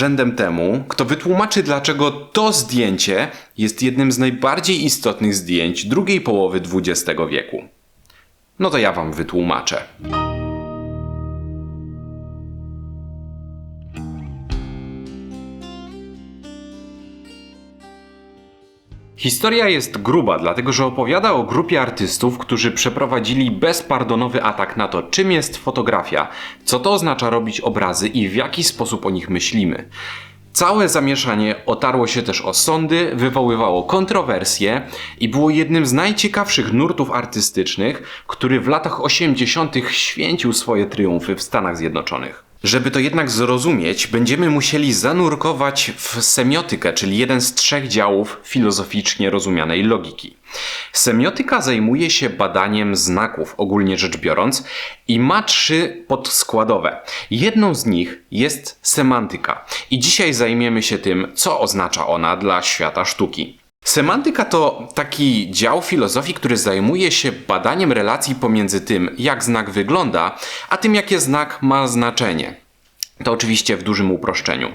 rzędem temu, kto wytłumaczy, dlaczego to zdjęcie jest jednym z najbardziej istotnych zdjęć drugiej połowy XX wieku. No to ja wam wytłumaczę. Historia jest gruba, dlatego że opowiada o grupie artystów, którzy przeprowadzili bezpardonowy atak na to, czym jest fotografia, co to oznacza robić obrazy i w jaki sposób o nich myślimy. Całe zamieszanie otarło się też o sądy, wywoływało kontrowersje i było jednym z najciekawszych nurtów artystycznych, który w latach 80. święcił swoje triumfy w Stanach Zjednoczonych. Żeby to jednak zrozumieć, będziemy musieli zanurkować w semiotykę, czyli jeden z trzech działów filozoficznie rozumianej logiki. Semiotyka zajmuje się badaniem znaków, ogólnie rzecz biorąc, i ma trzy podskładowe. Jedną z nich jest semantyka, i dzisiaj zajmiemy się tym, co oznacza ona dla świata sztuki. Semantyka to taki dział filozofii, który zajmuje się badaniem relacji pomiędzy tym, jak znak wygląda, a tym, jakie znak ma znaczenie. To oczywiście w dużym uproszczeniu.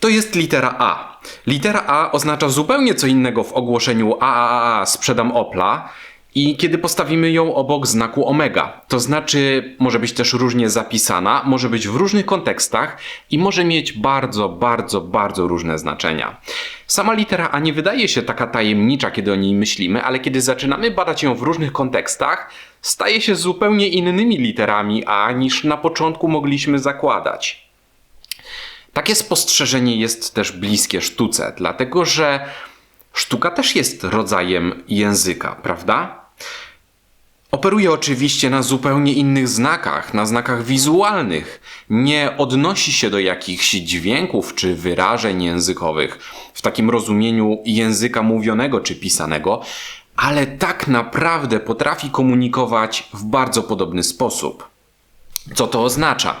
To jest litera A. Litera A oznacza zupełnie co innego w ogłoszeniu AAA sprzedam Opla i kiedy postawimy ją obok znaku omega. To znaczy może być też różnie zapisana, może być w różnych kontekstach i może mieć bardzo, bardzo, bardzo różne znaczenia. Sama litera A nie wydaje się taka tajemnicza, kiedy o niej myślimy, ale kiedy zaczynamy badać ją w różnych kontekstach, staje się zupełnie innymi literami A niż na początku mogliśmy zakładać. Takie spostrzeżenie jest też bliskie sztuce, dlatego że sztuka też jest rodzajem języka, prawda? Operuje oczywiście na zupełnie innych znakach, na znakach wizualnych. Nie odnosi się do jakichś dźwięków czy wyrażeń językowych w takim rozumieniu języka mówionego czy pisanego, ale tak naprawdę potrafi komunikować w bardzo podobny sposób. Co to oznacza?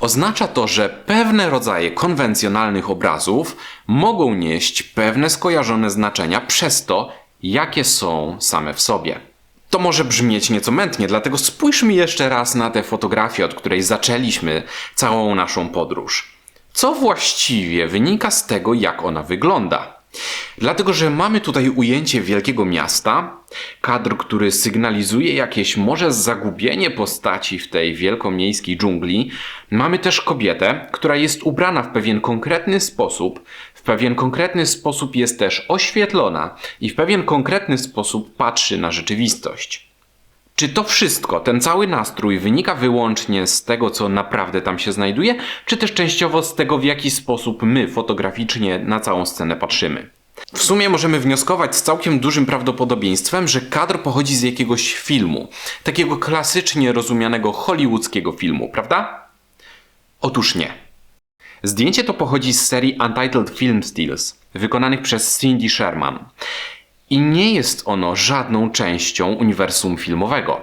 Oznacza to, że pewne rodzaje konwencjonalnych obrazów mogą nieść pewne skojarzone znaczenia przez to, jakie są same w sobie. To może brzmieć nieco mętnie, dlatego spójrzmy jeszcze raz na tę fotografię, od której zaczęliśmy całą naszą podróż. Co właściwie wynika z tego, jak ona wygląda? Dlatego, że mamy tutaj ujęcie wielkiego miasta, kadr, który sygnalizuje jakieś może zagubienie postaci w tej wielkomiejskiej dżungli. Mamy też kobietę, która jest ubrana w pewien konkretny sposób, pewien konkretny sposób jest też oświetlona i w pewien konkretny sposób patrzy na rzeczywistość. Czy to wszystko, ten cały nastrój wynika wyłącznie z tego, co naprawdę tam się znajduje, czy też częściowo z tego, w jaki sposób my fotograficznie na całą scenę patrzymy? W sumie możemy wnioskować z całkiem dużym prawdopodobieństwem, że kadr pochodzi z jakiegoś filmu, takiego klasycznie rozumianego hollywoodzkiego filmu, prawda? Otóż nie. Zdjęcie to pochodzi z serii Untitled Film Stills, wykonanych przez Cindy Sherman. I nie jest ono żadną częścią uniwersum filmowego.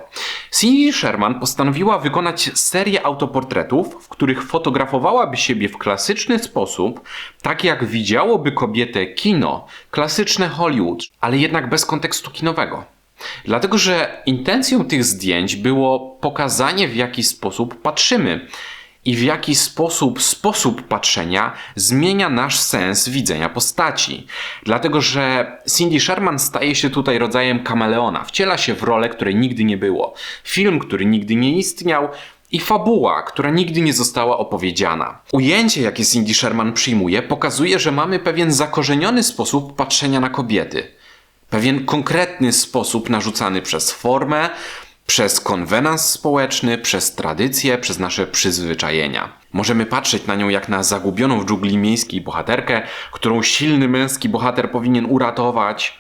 Cindy Sherman postanowiła wykonać serię autoportretów, w których fotografowałaby siebie w klasyczny sposób, tak jak widziałoby kobietę kino, klasyczne Hollywood, ale jednak bez kontekstu kinowego. Dlatego, że intencją tych zdjęć było pokazanie, w jaki sposób patrzymy i w jaki sposób sposób patrzenia zmienia nasz sens widzenia postaci. Dlatego, że Cindy Sherman staje się tutaj rodzajem kameleona, wciela się w rolę, której nigdy nie było. Film, który nigdy nie istniał, i fabuła, która nigdy nie została opowiedziana. Ujęcie, jakie Cindy Sherman przyjmuje, pokazuje, że mamy pewien zakorzeniony sposób patrzenia na kobiety. Pewien konkretny sposób narzucany przez formę, przez konwenans społeczny, przez tradycje, przez nasze przyzwyczajenia. Możemy patrzeć na nią jak na zagubioną w dżungli miejskiej bohaterkę, którą silny męski bohater powinien uratować.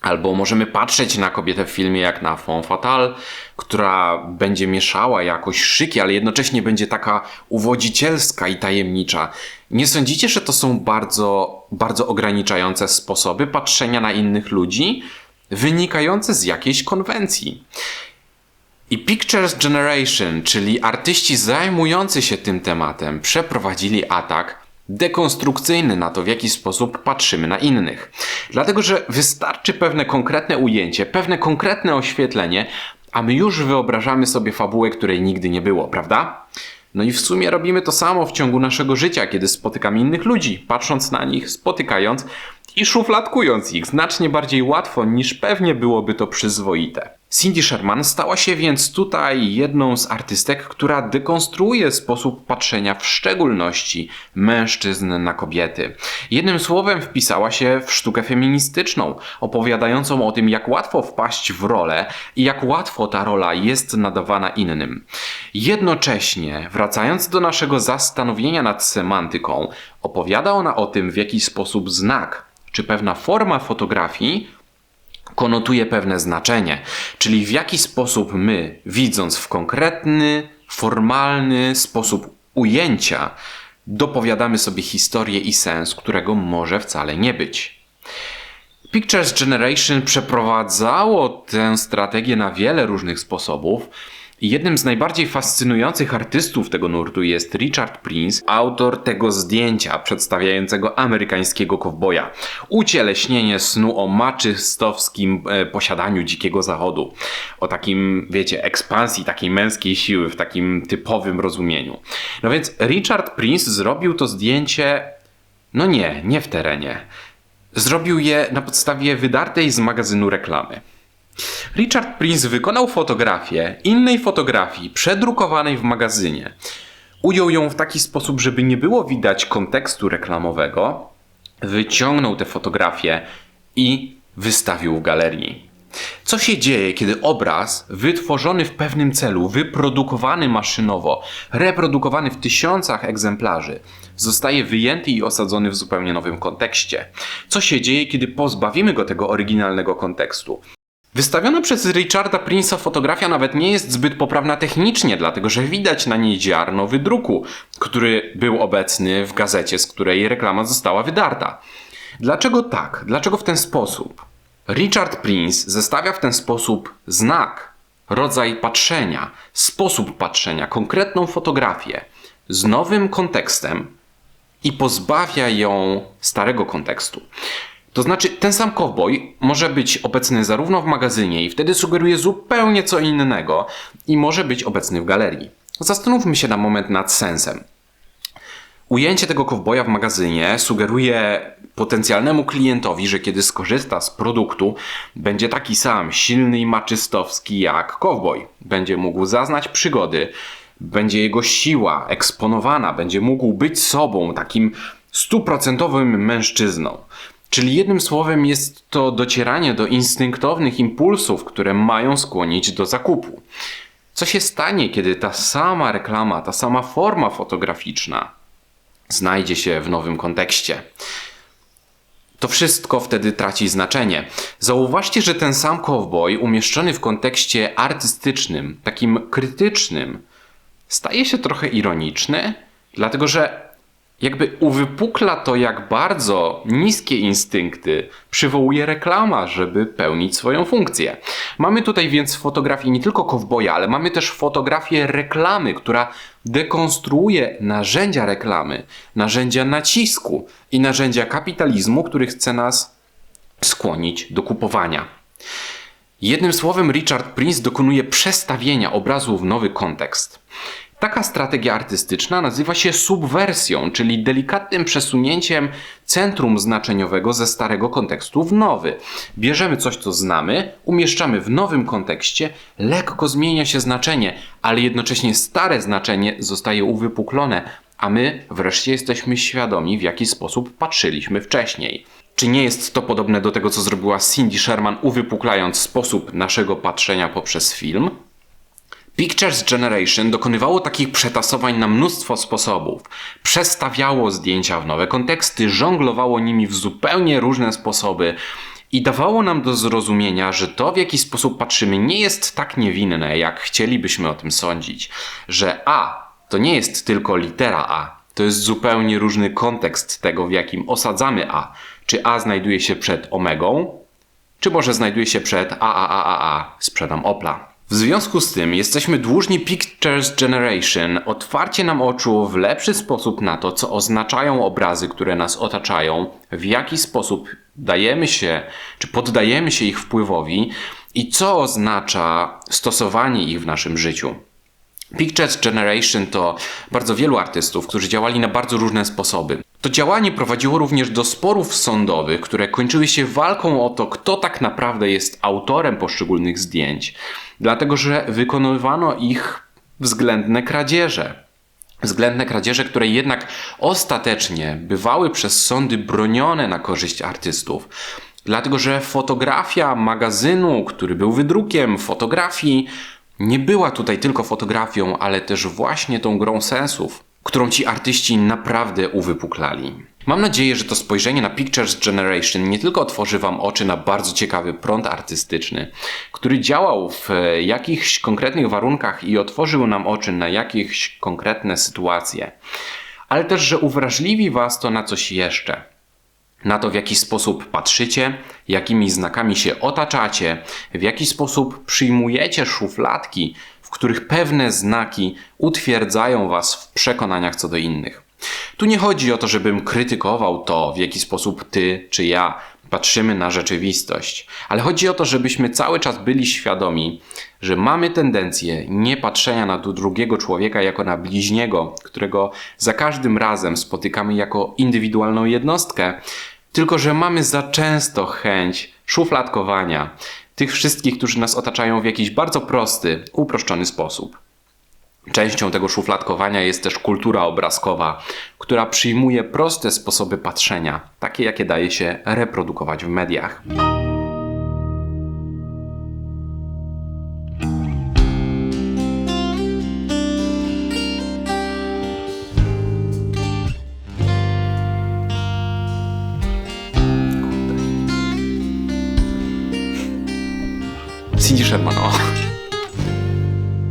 Albo możemy patrzeć na kobietę w filmie jak na femme fatale, która będzie mieszała jakoś szyki, ale jednocześnie będzie taka uwodzicielska i tajemnicza. Nie sądzicie, że to są bardzo, bardzo ograniczające sposoby patrzenia na innych ludzi, wynikające z jakiejś konwencji? I Pictures Generation, czyli artyści zajmujący się tym tematem, przeprowadzili atak dekonstrukcyjny na to, w jaki sposób patrzymy na innych. Dlatego, że wystarczy pewne konkretne ujęcie, pewne konkretne oświetlenie, a my już wyobrażamy sobie fabułę, której nigdy nie było, prawda? No i w sumie robimy to samo w ciągu naszego życia, kiedy spotykamy innych ludzi, patrząc na nich, spotykając i szufladkując ich znacznie bardziej łatwo niż pewnie byłoby to przyzwoite. Cindy Sherman stała się więc tutaj jedną z artystek, która dekonstruuje sposób patrzenia w szczególności mężczyzn na kobiety. Jednym słowem wpisała się w sztukę feministyczną, opowiadającą o tym, jak łatwo wpaść w rolę i jak łatwo ta rola jest nadawana innym. Jednocześnie, wracając do naszego zastanowienia nad semantyką, opowiada ona o tym, w jaki sposób znak czy pewna forma fotografii konotuje pewne znaczenie, czyli w jaki sposób my, widząc w konkretny, formalny sposób ujęcia, dopowiadamy sobie historię i sens, którego może wcale nie być. Pictures Generation przeprowadzało tę strategię na wiele różnych sposobów. Jednym z najbardziej fascynujących artystów tego nurtu jest Richard Prince, autor tego zdjęcia przedstawiającego amerykańskiego kowboja. Ucieleśnienie snu o maczystowskim e, posiadaniu dzikiego zachodu. O takim, wiecie, ekspansji takiej męskiej siły w takim typowym rozumieniu. No więc Richard Prince zrobił to zdjęcie, no nie, nie w terenie. Zrobił je na podstawie wydartej z magazynu reklamy. Richard Prince wykonał fotografię innej fotografii przedrukowanej w magazynie. Ujął ją w taki sposób, żeby nie było widać kontekstu reklamowego. Wyciągnął tę fotografię i wystawił w galerii. Co się dzieje, kiedy obraz wytworzony w pewnym celu, wyprodukowany maszynowo, reprodukowany w tysiącach egzemplarzy, zostaje wyjęty i osadzony w zupełnie nowym kontekście? Co się dzieje, kiedy pozbawimy go tego oryginalnego kontekstu? Wystawiona przez Richarda Prince'a fotografia nawet nie jest zbyt poprawna technicznie, dlatego że widać na niej ziarno wydruku, który był obecny w gazecie, z której reklama została wydarta. Dlaczego tak? Dlaczego w ten sposób? Richard Prince zestawia w ten sposób znak, rodzaj patrzenia, sposób patrzenia, konkretną fotografię z nowym kontekstem i pozbawia ją starego kontekstu. To znaczy, ten sam cowboy może być obecny zarówno w magazynie i wtedy sugeruje zupełnie co innego i może być obecny w galerii. Zastanówmy się na moment nad sensem. Ujęcie tego kowboja w magazynie sugeruje potencjalnemu klientowi, że kiedy skorzysta z produktu, będzie taki sam silny i maczystowski jak kowboj. Będzie mógł zaznać przygody, będzie jego siła eksponowana, będzie mógł być sobą, takim stuprocentowym mężczyzną. Czyli jednym słowem jest to docieranie do instynktownych impulsów, które mają skłonić do zakupu. Co się stanie, kiedy ta sama reklama, ta sama forma fotograficzna znajdzie się w nowym kontekście? To wszystko wtedy traci znaczenie. Zauważcie, że ten sam cowboy umieszczony w kontekście artystycznym, takim krytycznym, staje się trochę ironiczny, dlatego że jakby uwypukla to, jak bardzo niskie instynkty przywołuje reklama, żeby pełnić swoją funkcję. Mamy tutaj więc fotografię nie tylko kowboja, ale mamy też fotografię reklamy, która dekonstruuje narzędzia reklamy, narzędzia nacisku i narzędzia kapitalizmu, który chce nas skłonić do kupowania. Jednym słowem, Richard Prince dokonuje przestawienia obrazu w nowy kontekst. Taka strategia artystyczna nazywa się subwersją, czyli delikatnym przesunięciem centrum znaczeniowego ze starego kontekstu w nowy. Bierzemy coś, co znamy, umieszczamy w nowym kontekście, lekko zmienia się znaczenie, ale jednocześnie stare znaczenie zostaje uwypuklone, a my wreszcie jesteśmy świadomi, w jaki sposób patrzyliśmy wcześniej. Czy nie jest to podobne do tego, co zrobiła Cindy Sherman, uwypuklając sposób naszego patrzenia poprzez film? Pictures Generation dokonywało takich przetasowań na mnóstwo sposobów. Przestawiało zdjęcia w nowe konteksty, żonglowało nimi w zupełnie różne sposoby i dawało nam do zrozumienia, że to w jaki sposób patrzymy nie jest tak niewinne, jak chcielibyśmy o tym sądzić. Że A to nie jest tylko litera A, to jest zupełnie różny kontekst tego, w jakim osadzamy A. Czy A znajduje się przed omegą, czy może znajduje się przed AAAA, sprzedam Opla. W związku z tym jesteśmy dłużni Pictures Generation otwarcie nam oczu w lepszy sposób na to, co oznaczają obrazy, które nas otaczają, w jaki sposób dajemy się, czy poddajemy się ich wpływowi i co oznacza stosowanie ich w naszym życiu. Pictures Generation to bardzo wielu artystów, którzy działali na bardzo różne sposoby. To działanie prowadziło również do sporów sądowych, które kończyły się walką o to, kto tak naprawdę jest autorem poszczególnych zdjęć, dlatego że wykonywano ich względne kradzieże. Względne kradzieże, które jednak ostatecznie bywały przez sądy bronione na korzyść artystów. Dlatego, że fotografia magazynu, który był wydrukiem fotografii, nie była tutaj tylko fotografią, ale też właśnie tą grą sensów, którą ci artyści naprawdę uwypuklali. Mam nadzieję, że to spojrzenie na Pictures Generation nie tylko otworzy Wam oczy na bardzo ciekawy prąd artystyczny, który działał w e, jakichś konkretnych warunkach i otworzył nam oczy na jakieś konkretne sytuacje, ale też, że uwrażliwi Was to na coś jeszcze na to, w jaki sposób patrzycie, jakimi znakami się otaczacie, w jaki sposób przyjmujecie szufladki, w których pewne znaki utwierdzają Was w przekonaniach co do innych. Tu nie chodzi o to, żebym krytykował to, w jaki sposób Ty czy ja patrzymy na rzeczywistość, ale chodzi o to, żebyśmy cały czas byli świadomi, że mamy tendencję nie patrzenia na drugiego człowieka jako na bliźniego, którego za każdym razem spotykamy jako indywidualną jednostkę, tylko że mamy za często chęć szufladkowania tych wszystkich, którzy nas otaczają w jakiś bardzo prosty, uproszczony sposób. Częścią tego szufladkowania jest też kultura obrazkowa, która przyjmuje proste sposoby patrzenia, takie jakie daje się reprodukować w mediach.